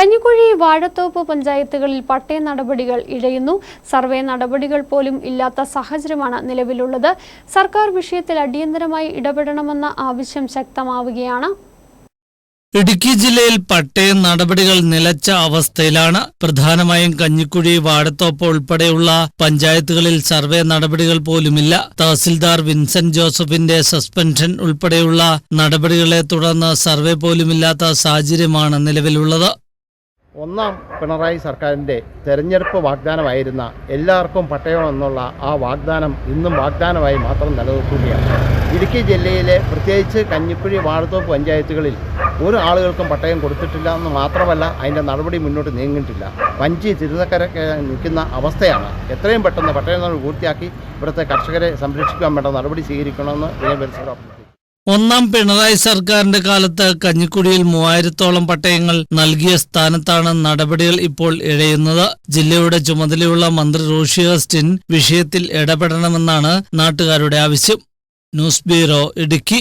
കഞ്ഞിക്കുഴി വാഴത്തോപ്പ് പഞ്ചായത്തുകളിൽ പട്ടയ നടപടികൾ ഇഴയുന്നു. സർവേ നടപടികൾ പോലും ഇല്ലാത്ത സാഹചര്യമാണ് നിലവിലുള്ളത്. സർക്കാർ വിഷയത്തിൽ അടിയന്തരമായി ഇടപെടണമെന്ന ആവശ്യം ശക്തമാവുകയാണ്. ഇടുക്കി ജില്ലയിൽ പട്ടയ നടപടികൾ നിലച്ച അവസ്ഥയിലാണ് പ്രധാനമായും കഞ്ഞിക്കുഴി വാഴത്തോപ്പ് ഉൾപ്പെടെയുള്ള പഞ്ചായത്തുകളിൽ സർവേ നടപടികൾ പോലുമില്ല. തഹസിൽദാർ വിൻസെന്റ് ജോസഫിന്റെ സസ്പെൻഷൻ ഉൾപ്പെടെയുള്ള നടപടികളെ തുടർന്ന് സർവേ പോലുമില്ലാത്ത സാഹചര്യമാണ് നിലവിലുള്ളത്. ഒന്നാം പിണറായി സർക്കാരിന്റെ തെരഞ്ഞെടുപ്പ് വാഗ്ദാനമായിരുന്ന എല്ലാവർക്കും പട്ടയം എന്നുള്ള ആ വാഗ്ദാനം ഇന്നും വാഗ്ദാനമായി മാത്രം നിലനിൽക്കുകയാണ്. ഇടുക്കി ജില്ലയിലെ പ്രത്യേകിച്ച് കഞ്ഞിക്കുഴി വാഴത്തോപ്പ് പഞ്ചായത്തുകളിൽ ഒരു ആളുകൾക്കും പട്ടയം കൊടുത്തിട്ടില്ല എന്ന് മാത്രമല്ല അതിന്റെ നടപടി മുന്നോട്ട് നീങ്ങിയിട്ടില്ല വഞ്ചി തിരുതക്കര നിൽക്കുന്ന അവസ്ഥയാണ്. എത്രയും പെട്ടെന്ന് പട്ടയം പൂർത്തിയാക്കി ഇവിടുത്തെ കർഷകരെ സംരക്ഷിക്കാൻ വേണ്ട നടപടി സ്വീകരിക്കണമെന്ന് വിനയപരിസരം അഭ്യർത്ഥിക്കുന്നു ഒന്നാം പിണറായി സർക്കാരിന്റെ കാലത്ത് കഞ്ഞിക്കുടിയിൽ മൂവായിരത്തോളം പട്ടയങ്ങൾ നൽകിയ സ്ഥാനത്താണ് നടപടികൾ ഇപ്പോൾ ഇഴയുന്നത്. ജില്ലയുടെ ചുമതലയുള്ള മന്ത്രി റോഷി അഗസ്റ്റിൻ വിഷയത്തിൽ ഇടപെടണമെന്നാണ് നാട്ടുകാരുടെ ആവശ്യം. News bureau Idukki.